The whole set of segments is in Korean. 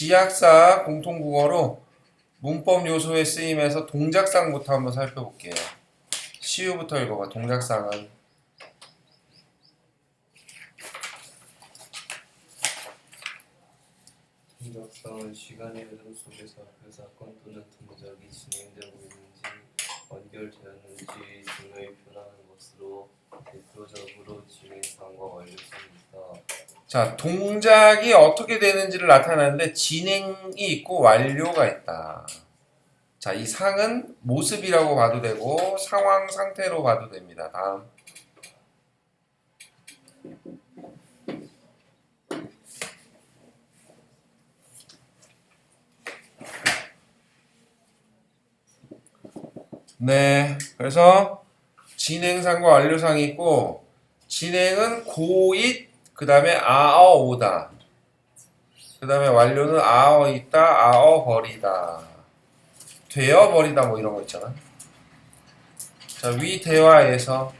지약사 공통국어로 문법 요소의 쓰임에서 동작상부터 한번 살펴볼게요. 시우부터 읽어봐. 동작상은 동작상은 시간의 흐름 속에서 그 사건 또는 동작이 진행되고 있는지 완결되었는지 등을 표현하는 것으로 대표적으로 진행상과 완료상입니다. 자 동작이 어떻게 되는지를 나타내는데 진행이 있고 완료가 있다. 자 이 상은 모습이라고 봐도 되고 상황 상태로 봐도 됩니다. 다음 네, 그래서 진행상과 완료상이 있고 진행은 고잇 그 다음에 아어 오다. 그 다음에 완료는 아어 있다 아어 버리다. 되어 버리다 뭐 이런 거 있잖아. 자 위 대화에서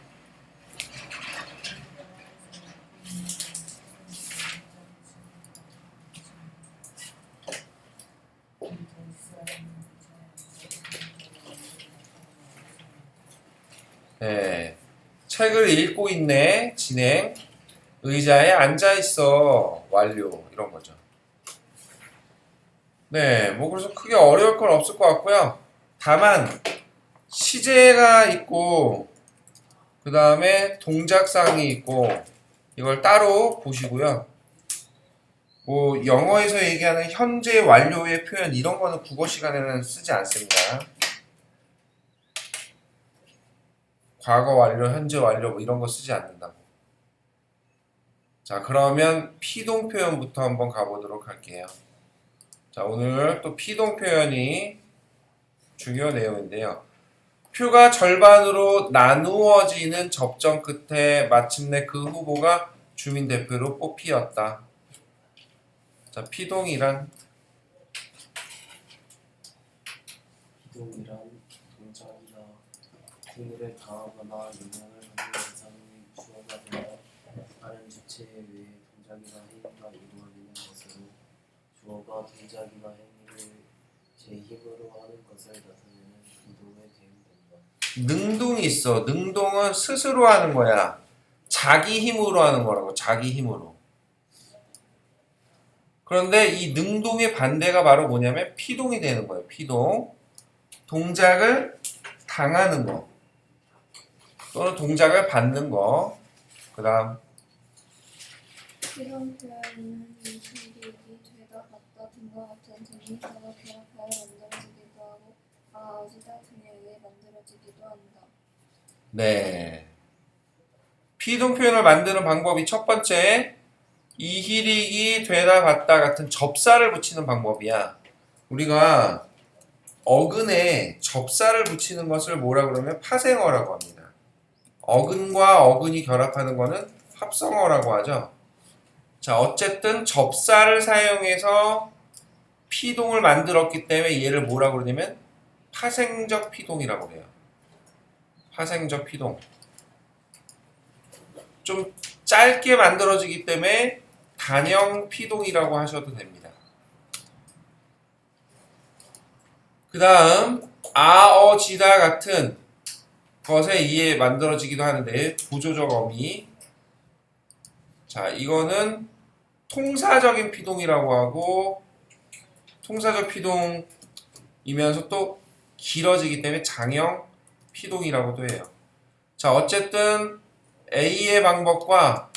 네 책을 읽고 있네 진행 의자에 앉아 있어 완료 이런 거죠. 네, 뭐 그래서 크게 어려울 건 없을 것 같고요. 다만 시제가 있고 그 다음에 동작상이 있고 이걸 따로 보시고요. 뭐 영어에서 얘기하는 현재 완료의 표현 이런 거는 국어 시간에는 쓰지 않습니다. 과거 완료, 현재 완료 뭐 이런 거 쓰지 않는다고. 자, 그러면 피동 표현부터 한번 가보도록 할게요. 자, 오늘 또 피동 표현이 중요 내용인데요. 표가 절반으로 나누어지는 접점 끝에 마침내 그 후보가 주민 대표로 뽑히었다. 자, 피동이란 기동이란 동작이나 국물에 당하거나 영향을 받는 대상이 주어가 되어 다른 주체에 의해 동작이나 행위가 이루어지는 것으로 주어가 동작이나 행위를 제 힘으로 하는 것을 나타내는 기동에 대응된다. 능동이 있어. 능동은 스스로 하는 거야. 자기 힘으로 하는 거라고. 자기 힘으로. 그런데 이 능동의 반대가 바로 뭐냐면 피동이 되는 거예요. 피동. 동작을 당하는 거. 또는 동작을 받는 거. 그 다음, 이런 표현은 봤다 등과 같은 등미사가 결합하여 만들어지기도 하고 아아지다 등에 의해 만들어지기도 한다. 네. 피동 표현을 만드는 방법이 첫 번째, 이희릭이 되다 봤다 같은 접사를 붙이는 방법이야. 우리가 어근에 접사를 붙이는 것을 뭐라 그러면 파생어라고 합니다. 어근과 어근이 결합하는 거는 합성어라고 하죠. 자, 어쨌든 접사를 사용해서 피동을 만들었기 때문에 얘를 뭐라고 그러냐면 파생적 피동이라고 그래요. 파생적 피동. 좀 짧게 만들어지기 때문에 단형 피동이라고 하셔도 됩니다. 그 다음 아어지다 같은 것에 의해 만들어지기도 하는데 부조적 어미 자 이거는 통사적인 피동이라고 하고 통사적 피동이면서 또 길어지기 때문에 장형 피동이라고도 해요. 자 어쨌든 A의 방법과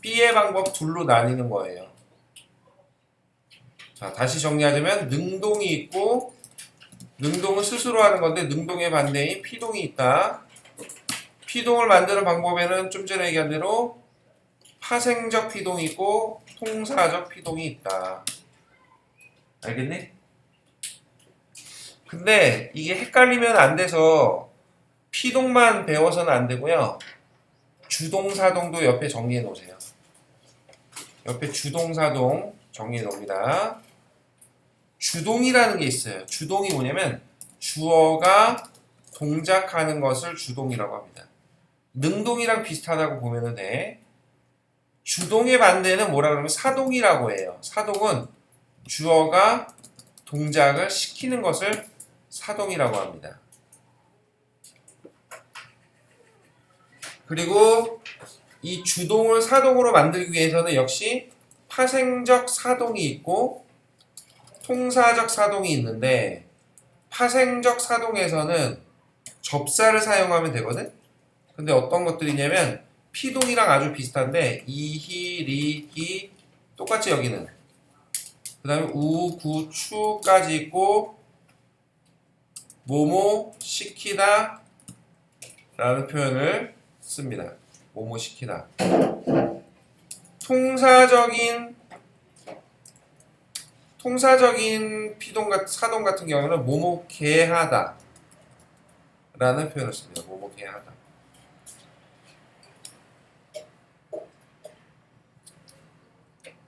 B의 방법 둘로 나뉘는 거예요. 자 다시 정리하자면 능동이 있고 능동은 스스로 하는 건데 능동의 반대인 피동이 있다. 피동을 만드는 방법에는 좀 전에 얘기한 대로 파생적 피동이 있고 통사적 피동이 있다. 알겠니? 근데 이게 헷갈리면 안 돼서 피동만 배워서는 안 되고요. 주동사동도 옆에 정리해 놓으세요. 옆에 주동사동 정리해 놓습니다. 주동이라는 게 있어요. 주동이 뭐냐면 주어가 동작하는 것을 주동이라고 합니다. 능동이랑 비슷하다고 보면 돼. 주동의 반대는 뭐라 그러면 사동이라고 해요. 사동은 주어가 동작을 시키는 것을 사동이라고 합니다. 그리고 이 주동을 사동으로 만들기 위해서는 역시 파생적 사동이 있고 통사적 사동이 있는데 파생적 사동에서는 접사를 사용하면 되거든. 근데 어떤 것들이냐면 피동이랑 아주 비슷한데 이히 리히 똑같이 여기는 그 다음에 우, 구, 추까지 있고 뭐뭐 시키다 라는 표현을 씁니다. 뭐뭐 시키다. 통사적인 통사적인 피동 같 사동 같은 경우는 뭐뭐 개하다 라는 표현을 씁니다. 뭐뭐 개하다.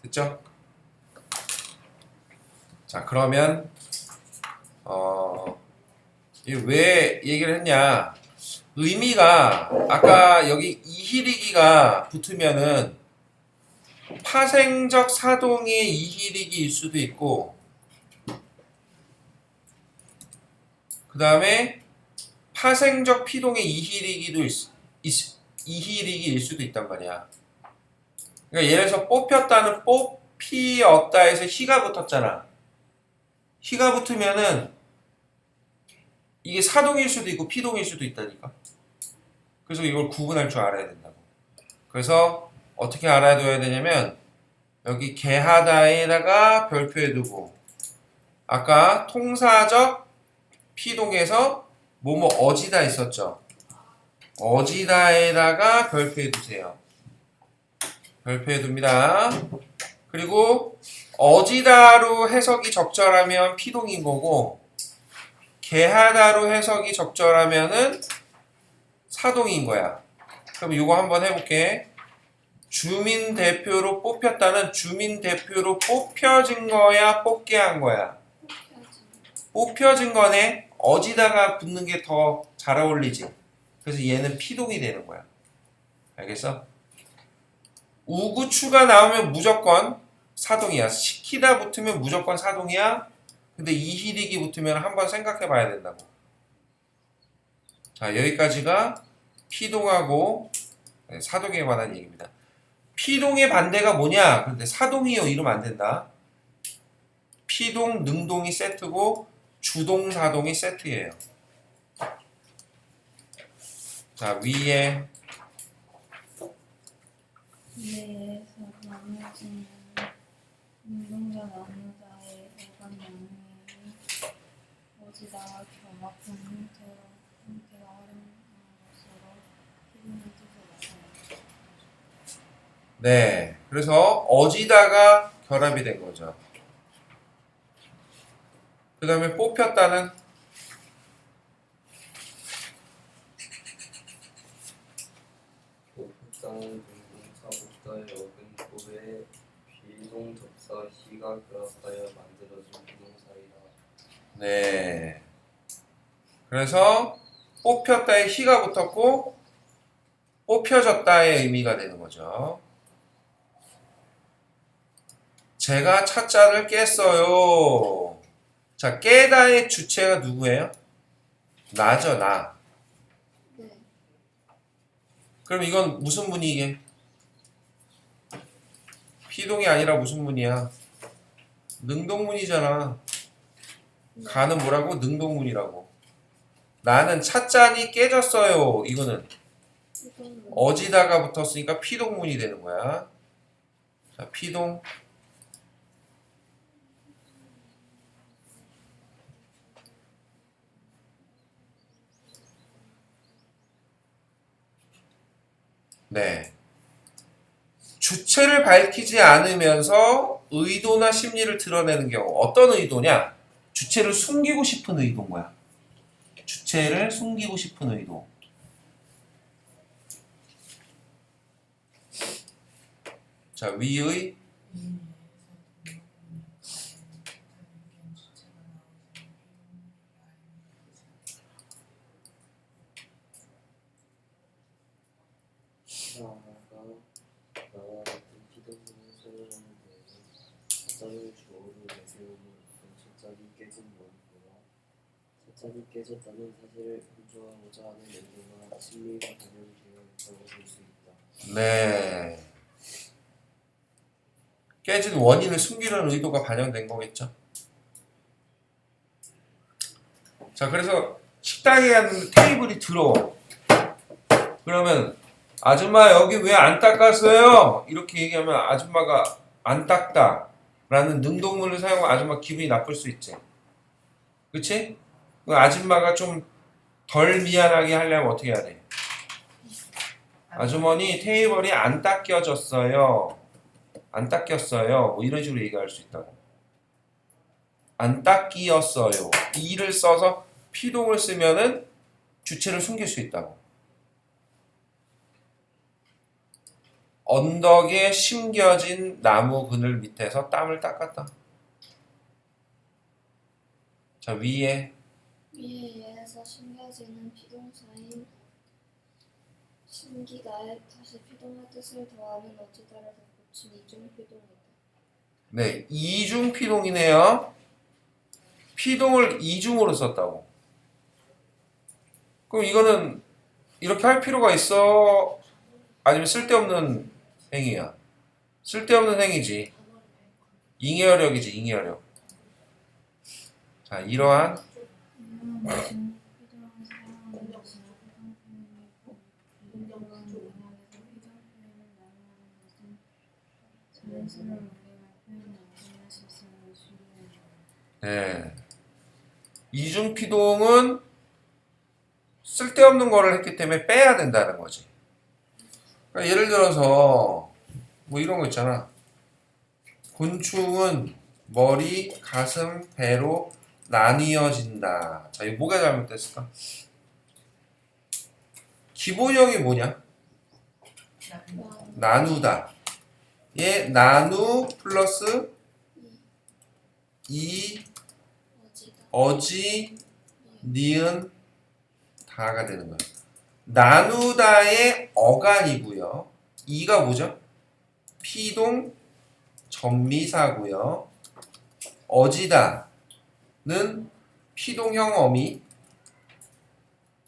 됐죠? 자 그러면 어, 이왜 얘기를 했냐? 의미가 아까 여기 이히리기가 붙으면은 파생적 사동의 이히리기일 수도 있고 그 다음에 파생적 피동의 이히리기도 있, 있- 이히리기일 수도 있단 말이야. 그러니까 예를 들어서 뽑혔다는 뽑히었다에서 희가 붙었잖아. 희가 붙으면은 이게 사동일 수도 있고 피동일 수도 있다니까. 그래서 이걸 구분할 줄 알아야 된다고. 그래서 어떻게 알아둬야 되냐면 여기 개하다에다가 별표에 두고 아까 통사적 피동에서 뭐뭐 어지다 있었죠. 어지다에다가 별표에 두세요. 별표에 둡니다. 그리고 어지다로 해석이 적절하면 피동인 거고 개하다로 해석이 적절하면은 사동인 거야. 그럼 이거 한번 해볼게. 주민 대표로 뽑혔다는 주민 대표로 뽑혀진 거야, 뽑게 한 거야. 뽑혀진 거네. 어지다가 붙는 게 더 잘 어울리지. 그래서 얘는 피동이 되는 거야. 알겠어? 우구추가 나오면 무조건 사동이야. 시키다 붙으면 무조건 사동이야. 근데 이히리기 붙으면 한번 생각해 봐야 된다고. 자, 여기까지가 피동하고 네, 사동에 관한 얘기입니다. 피동의 반대가 뭐냐? 근데 사동이요 이러면 안 된다. 피동, 능동이 세트고 주동, 사동이 세트예요. 자, 위에 나누어지는 운동자 나누자의 일반 명령이 어지다 경합 공동체로 형태가 활용하는 것으로 피디는 뜻을 나타낸다. 네. 그래서 어지다가 결합이 된 거죠. 그 다음에 뽑혔다는 복사는 동사복사의 어근법에 비동 접사 희가 결합하여 만들어진 부동사이다. 네. 그래서 뽑혔다에 희가 붙었고 뽑혀졌다의 의미가 되는 거죠. 제가 차자를 깼어요. 자, 깨다의 주체가 누구예요? 나죠, 나. 네, 그럼 이건 무슨 이게? 피동이 아니라 무슨 문이야? 능동문이잖아. 가는 뭐라고? 능동문이라고. 나는 찻잔이 깨졌어요. 이거는 어지다가 붙었으니까 피동문이 되는 거야. 자, 피동. 네. 주체를 밝히지 않으면서 의도나 심리를 드러내는 경우 어떤 의도냐? 주체를 숨기고 싶은 의도인 거야. 주체를 숨기고 싶은 의도. 자, 위의 나가 나와 같은 비동사를 사용하는 데에는 가짜를 주어로 내세우고 갑자기 깨졌다는 사실을 강조하고자 하는 연구가 심리가 반영되어 있다고 볼 수 있다. 네. 깨진 원인을 숨기려는 의도가 반영된 거겠죠. 자, 그래서 식당에 갔는데 테이블이 들어와. 그러면 아줌마 여기 왜 안 닦았어요? 이렇게 얘기하면 아줌마가 안 닦다 라는 능동문을 사용하면 아줌마 기분이 나쁠 수 있지. 그치? 그 아줌마가 좀 덜 미안하게 하려면 어떻게 해야 돼? 아주머니 테이블이 안 닦여졌어요. 안 닦였어요. 뭐 이런 식으로 얘기할 수 있다고. 안 닦이었어요. 이를 써서 피동을 쓰면은 주체를 숨길 수 있다고. 언덕에 심겨진 나무 그늘 밑에서 땀을 닦았다. 자 위에 위에 의해서 심겨지는 피동사인 심기가에 다시 피동할 뜻을 더하면 어찌다를 덧붙인 이중 피동이다. 네 이중 피동이네요. 피동을 이중으로 썼다고. 그럼 이거는 이렇게 할 필요가 있어? 아니면 쓸데없는 행위야? 쓸데없는 행위지. 잉여력이지, 잉여력. 자, 이러한 네. 이중 피동은 쓸데없는 거를 했기 때문에 빼야 된다는 거지. 그러니까 예를 들어서 뭐 이런 거 있잖아. 곤충은 머리, 가슴, 배로 나뉘어진다. 자, 이거 뭐가 잘못됐을까? 기본형이 뭐냐? 나누다. 얘 나누 플러스 이. 어지 니은 다가 되는 거예요. 나누다의 어간이고요. 이가 뭐죠? 피동 전미사고요. 어지다 는 피동형 어미.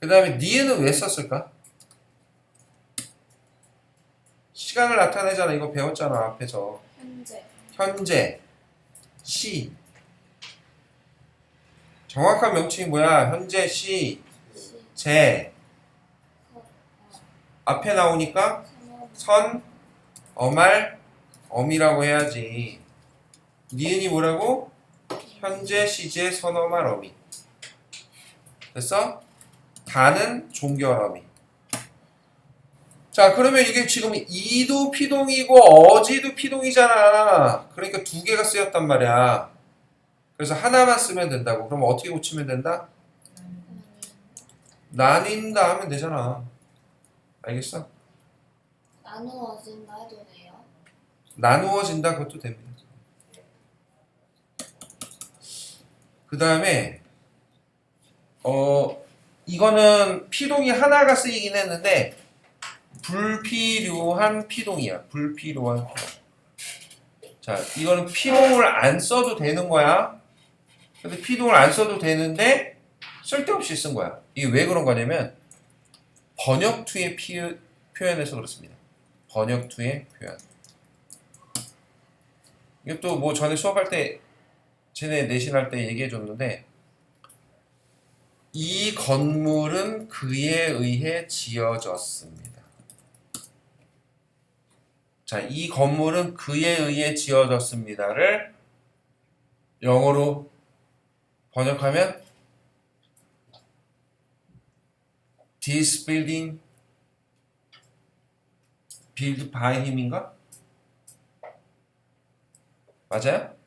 그 다음에 니은은 왜 썼을까? 시간을 나타내잖아. 이거 배웠잖아. 앞에서. 현재. 현재, 시. 정확한 명칭이 뭐야? 현재, 시, 시. 제. 서. 앞에 나오니까 선어. 선, 어말, 어미라고 해야지. 니은이 뭐라고? 현재, 시제, 선어말, 어미. 됐어? 다는 종결 어미. 자, 그러면 이게 지금 이도 피동이고 어지도 피동이잖아. 그러니까 두 개가 쓰였단 말이야. 그래서 하나만 쓰면 된다고. 그럼 어떻게 고치면 된다? 나뉜다 하면 되잖아. 알겠어? 나누어진다 해도 돼요. 나누어진다 그것도 됩니다. 그 다음에 어 이거는 피동이 하나가 쓰이긴 했는데 불필요한 피동이야. 불필요한 피동. 자, 이거는 피동을 안 써도 되는 거야. 근데 피동을 안 써도 되는데 쓸데없이 쓴 거야. 이게 왜 그런 거냐면 번역투의 피, 표현에서 그렇습니다. 번역투의 표현. 이것도 뭐 전에 수업할 때 쟤네 내신할 때 얘기해 줬는데 이 건물은 그에 의해 지어졌습니다. 자, 이 건물은 그에 의해 지어졌습니다를 영어로 번역하면 This building built by him인가? 맞아요?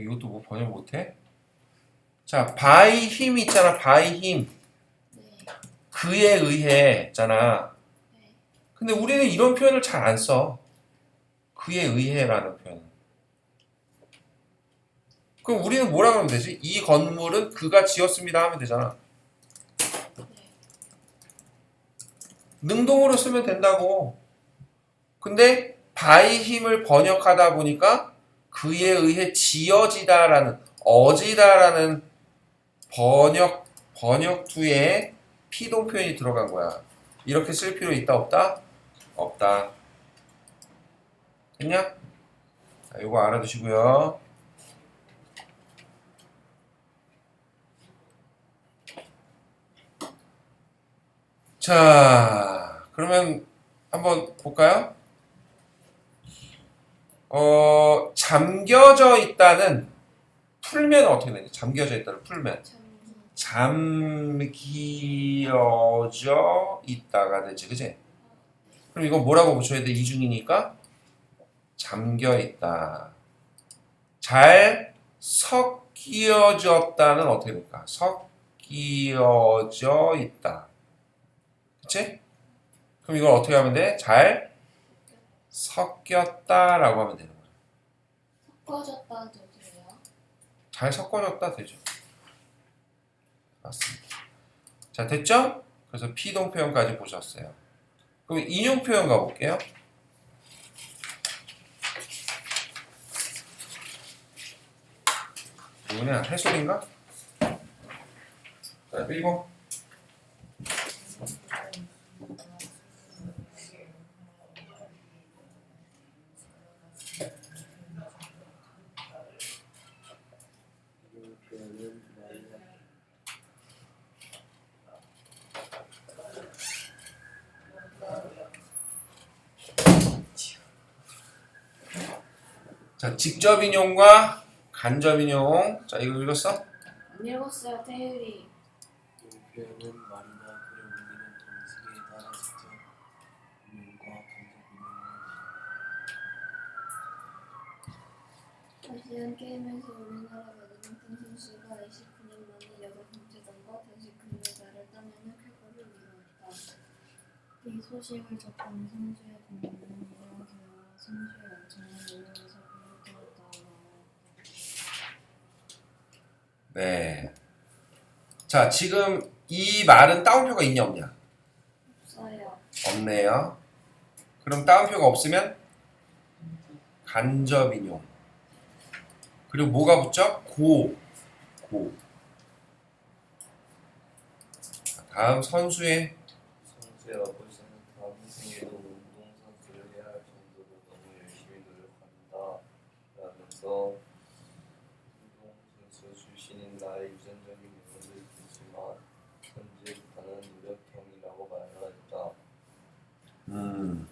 이것도 뭐 번역 못해? 자, by him 있잖아, by him. 네. 그에 의해 있잖아. 네. 근데 우리는 이런 표현을 잘 안 써. 그에 의해라는 표현. 그럼 우리는 뭐라 그러면 되지? 이 건물은 그가 지었습니다 하면 되잖아. 네. 능동으로 쓰면 된다고. 근데 by 힘을 번역하다 보니까 그에 의해 지어지다라는 어지다라는 번역 번역 투에 피동 표현이 들어간 거야. 이렇게 쓸 필요 있다 없다? 없다. 됐냐? 자, 이거 알아두시고요. 자, 그러면 한번 볼까요? 어, 잠겨져 있다는 풀면 어떻게 되냐? 잠겨져 있다는 풀면. 잠기 잠기어져 있다가 되지, 그지? 그럼 이거 뭐라고 붙여야 돼? 이중이니까 잠겨 있다. 잘 섞여졌다는 어떻게 될까? 섞여져 있다. 그치? 그럼 이걸 어떻게 하면 돼? 잘 섞였다라고 하면 되는 거야. 섞어졌다도 돼요. 잘 섞어졌다 되죠. 맞습니다. 자, 됐죠? 그래서 피동 표현까지 보셨어요. 그럼 인용 표현 가볼게요. 뭐냐? 해설인가? 자, 읽어. 이런 표현은 말이나 자, 직접 인용과 간접 인용. 자, 이거 읽었어? 안 읽었어요, 태율이. 이런 표현은 말이나 글을 옮기는 동식에 따라 직접 인용과 간접 인용을 아시안 게임에서 우리나라 배드민턴 선수가 29년 만에 여자 금메달과 단식 금메달을 따내는 쾌거를 이루었다. 이 소식을 접한 선수의 부모는 이야기와 선수의 엄청난 노력에서 비롯되었다고 말하였다. 네. 자, 지금 이 말은 따옴표가 있냐 없냐? 없어요. 없네요. 그럼 따옴표가 없으면 간접 인용. 그리고 뭐가 붙죠? 고. 고. 자, 다음 선수의 선수의 아버지는 다음 생에도 운동선수를 해야 할 정도로 너무 열심히 노력한다 라면서 운동선수 출신인 나의 유전적인 면모를 보지만 현재보다는 노력형이라고 말하였다 음.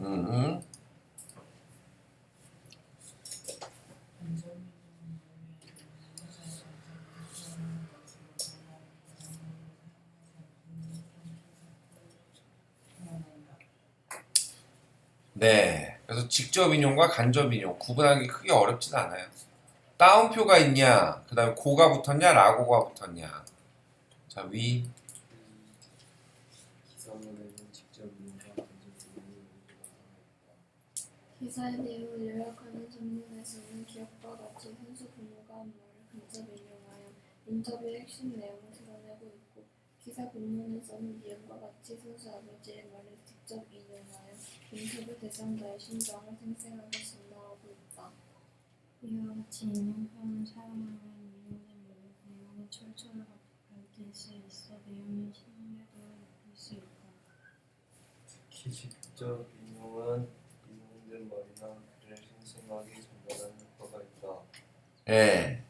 음. 네. 그래서 직접 인용과 간접 인용 구분하기 크게 어렵진 않아요. 따옴표가 있냐, 그 다음에 고가 붙었냐, 라고가 붙었냐. 자, 위, 기사의 내용을 요약하는 전문에서는 기업과 같이 선수 부모가 한 말을 간접 인용하여 인터뷰의 핵심 내용을 드러내고 있고 기사 본문에서는 이음과 같이 선수 아버지의 말을 직접 인용 인터뷰 대상자의 심정을 생생하게 전달하고 있다. 이와 같이 인용 표현을 사용하면 인용된 말의 내용이 철저하게 밝힐 수 있어 내용의 신뢰도를 높일 수 있다. 특히 직접 인용은 인용된 말이나 글을 생생하게 전달하는 효과가 있다 예.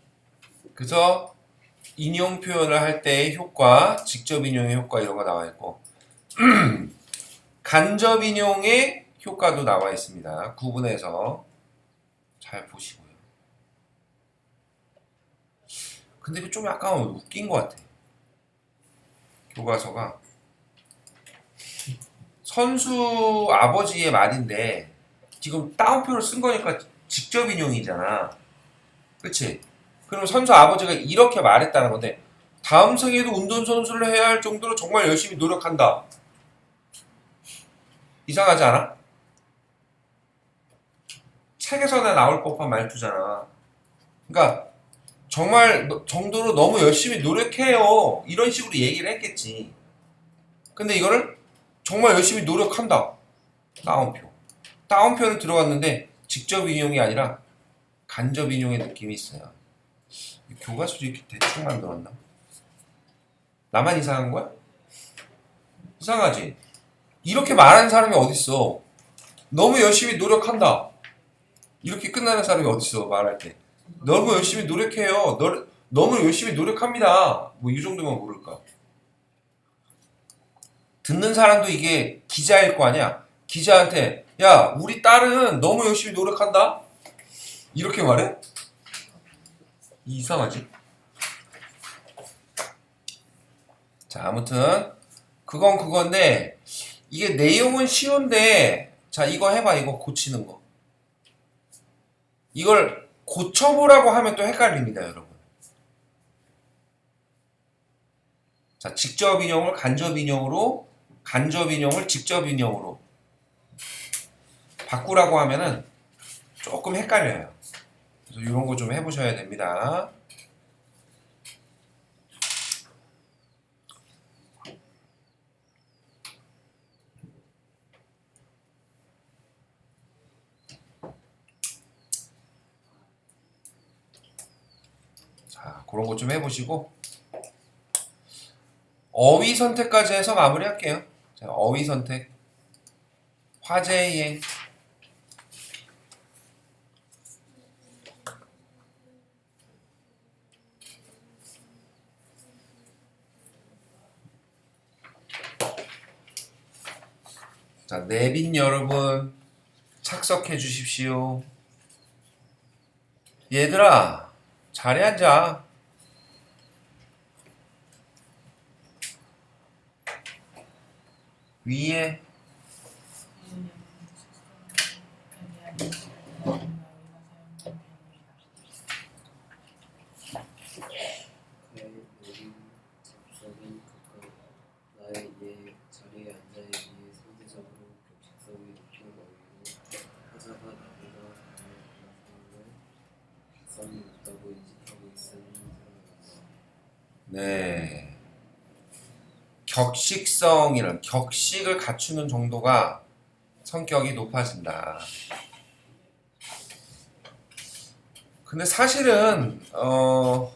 그래서 인용 표현을 할 때의 효과, 직접 인용의 효과 이런 거 나와 있고 간접 인용의 효과도 나와 있습니다. 구분해서 잘 보시고요. 근데 이거 좀 약간 웃긴 것 같아. 교과서가 선수 아버지의 말인데 지금 따옴표를 쓴 거니까 직접 인용이잖아. 그치? 그럼 선수 아버지가 이렇게 말했다는 건데 다음 생에도 운동선수를 해야 할 정도로 정말 열심히 노력한다. 이상하지 않아? 책에서나 나올 법한 말투잖아. 그러니까 정말 너- 정도로 너무 열심히 노력해요. 이런 식으로 얘기를 했겠지. 근데 이거를 정말 열심히 노력한다. 따옴표. 따옴표는 들어갔는데 직접 인용이 아니라 간접 인용의 느낌이 있어요. 교과서도 이렇게 대충 만들었나? 나만 이상한 거야? 이상하지? 이렇게 말하는 사람이 어딨어? 너무 열심히 노력한다. 이렇게 끝나는 사람이 어딨어, 말할 때. 너무 열심히 노력해요. 너, 너무 열심히 노력합니다. 뭐 이 정도면 모를까? 듣는 사람도 이게 기자일 거 아니야? 기자한테, 야, 우리 딸은 너무 열심히 노력한다? 이렇게 말해? 이상하지? 자, 아무튼, 그건 그건데, 이게 내용은 쉬운데, 자, 이거 해봐, 이거 고치는 거. 이걸 고쳐보라고 하면 또 헷갈립니다, 여러분. 자, 직접 인용을 간접 인용으로, 간접 인용을 직접 인용으로 바꾸라고 하면은 조금 헷갈려요. 그래서 이런 거 좀 해보셔야 됩니다. 자, 그런 거좀 해보시고 어휘 선택까지 해서 마무리할게요. 자, 어휘 선택 화제의 자, 내빈 여러분 착석해 주십시오. 얘들아, 자리 앉아. 위에 그의 여긴 접속이 가까워 나의 얘 자리에 앉아에 비해 상대적으로 격식성이 높은 어휘로 하자가 나보다 강한 격성이 높다고 인식하고 있음이 드러난다. 네. 격식성이란 격식을 갖추는 정도가 성격이 높아진다. 근데 사실은 어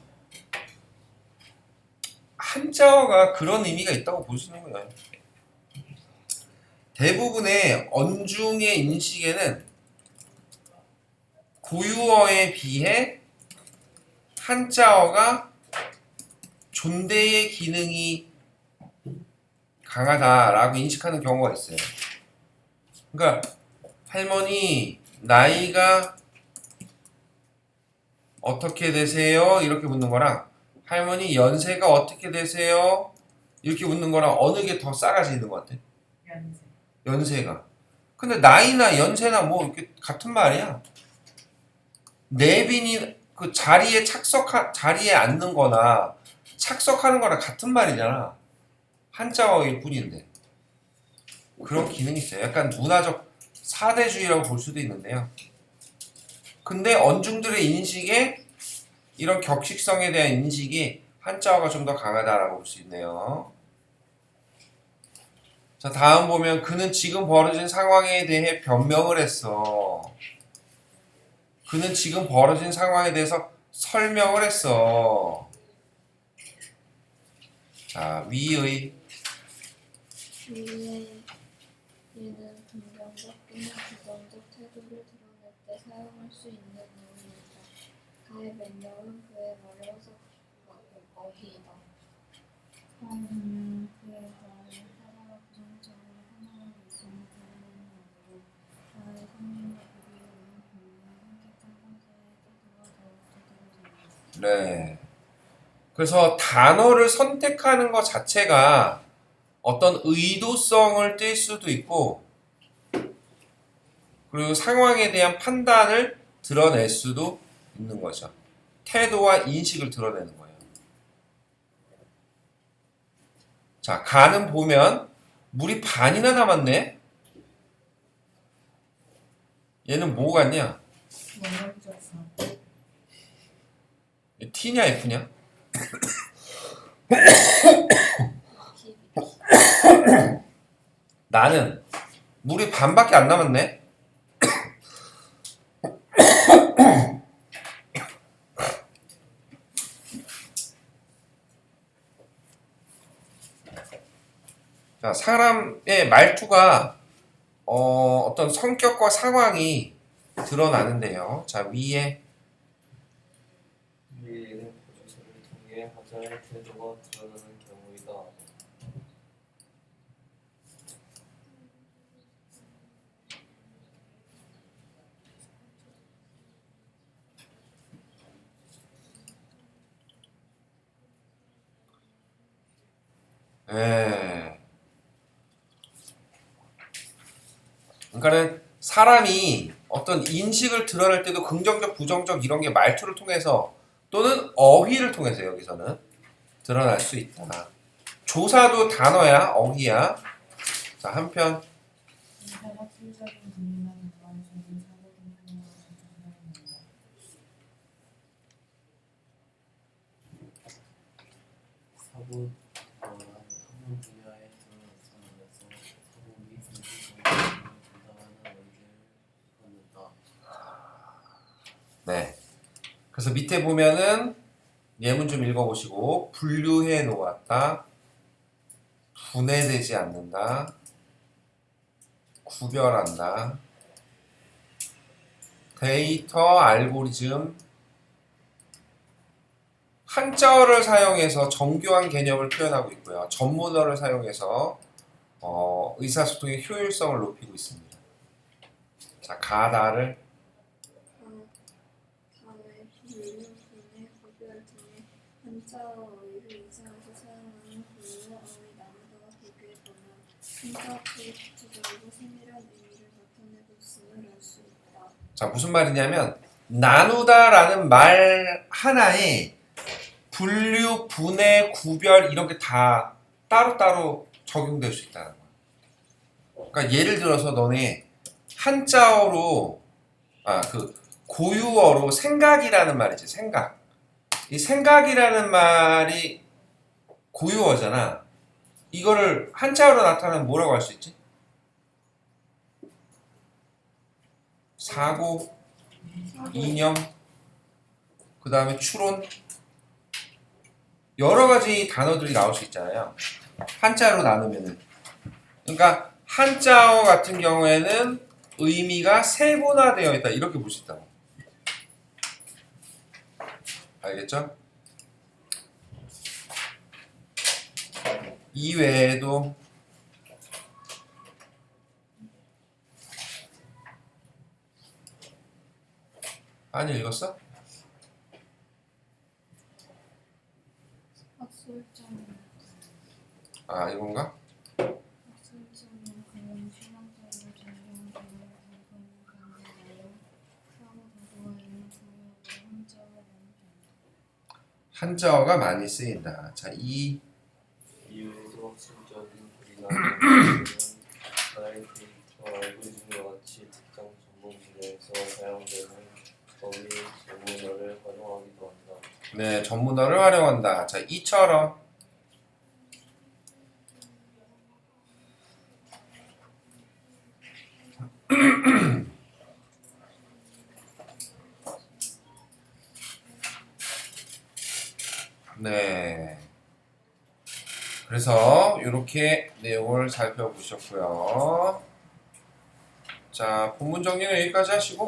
한자어가 그런 의미가 있다고 볼 수 있는 거예요. 대부분의 언중의 인식에는 고유어에 비해 한자어가 존대의 기능이 강하다라고 인식하는 경우가 있어요. 그러니까 할머니 나이가 어떻게 되세요? 이렇게 묻는 거랑 할머니 연세가 어떻게 되세요? 이렇게 묻는 거랑 어느 게 더 싸가지 있는 것 같아? 연세. 연세가. 근데 나이나 연세나 뭐 이렇게 같은 말이야. 내빈이 그 자리에 착석하 자리에 앉는 거나 착석하는 거랑 같은 말이잖아. 한자어일 뿐인데. 그런 기능이 있어요. 약간 문화적 사대주의라고 볼 수도 있는데요. 근데 언중들의 인식에 이런 격식성에 대한 인식이 한자어가 좀 더 강하다라고 볼 수 있네요. 자, 다음 보면 그는 지금 벌어진 상황에 대해 변명을 했어. 그는 지금 벌어진 상황에 대해서 설명을 했어. 자, 위의 얘는 긍정적 또는 부정적 태도를 드러낼 때 사용할 수 있는 어휘이다. 가의 변명은 그의 해석하고 어휘이다. 하면 그의 말을 하다가 부정적으로 하나를 있음을 드러내는 어휘로 나의 성민과 그리로 오는 분명히 선택한 상태의 태도가 더욱 제대로 됩니다. 네. 그래서 단어를 선택하는 것 자체가 어떤 의도성을 띨 수도 있고, 그리고 상황에 대한 판단을 드러낼 수도 있는 거죠. 태도와 인식을 드러내는 거예요. 자, 가는 보면 물이 반이나 남았네? 얘는 뭐 같냐? T냐 F냐? 기비 나는 물이 반밖에 안 남았네. 자, 사람의 말투가 어, 어떤 성격과 상황이 드러나는데요. 자, 위에 우리에는 보조사를 통해 하자의 태도가 드러나는 경우이다. 예. 그러니까는 사람이 어떤 인식을 드러낼 때도 긍정적, 부정적 이런 게 말투를 통해서 또는 어휘를 통해서 여기서는 드러날 수 있다. 조사도 단어야, 어휘야. 자, 한편 사고를 통해 전달합니다. 사고 또한 학문 분야에 드러나서 사고이 공식적으로 분담하는 의견을 갖는다. 네. 그래서 밑에 보면은 예문 좀 읽어보시고 분류해 놓았다. 분해되지 않는다. 구별한다. 데이터 알고리즘 한자어를 사용해서 정교한 개념을 표현하고 있고요. 전문어를 사용해서 어, 의사소통의 효율성을 높이고 있습니다. 자, 가다를 단어의 비밀, 분해, 구별 등의 한자어의를 이상하게 사용하는 분류어의 나누다와 비교해보면 자, 무슨 말이냐면 나누다라는 말 하나에 분류, 분해, 구별 이런 게 다 따로따로 적용될 수 있다는 거야. 그러니까 예를 들어서 너네 한자어로 아, 그 고유어로 생각이라는 말이지, 생각. 이 생각이라는 말이 고유어잖아. 이거를 한자어로 나타내면 뭐라고 할 수 있지? 사고, 이념, 그 다음에 추론 여러 가지 단어들이 나올 수 있잖아요. 한자로 나누면은 그러니까 한자어 같은 경우에는 의미가 세분화되어 있다 이렇게 볼 수 있다고. 알겠죠? 이 외에도 많이 읽었어? 아 이건가? 한자어가 많이 쓰인다. 자, 이 이외에도 학술적인 글이 네, 전문어를 활용한다. 자, 이처럼 네. 그래서 이렇게 내용을 살펴보셨고요. 자, 본문 정리는 여기까지 하시고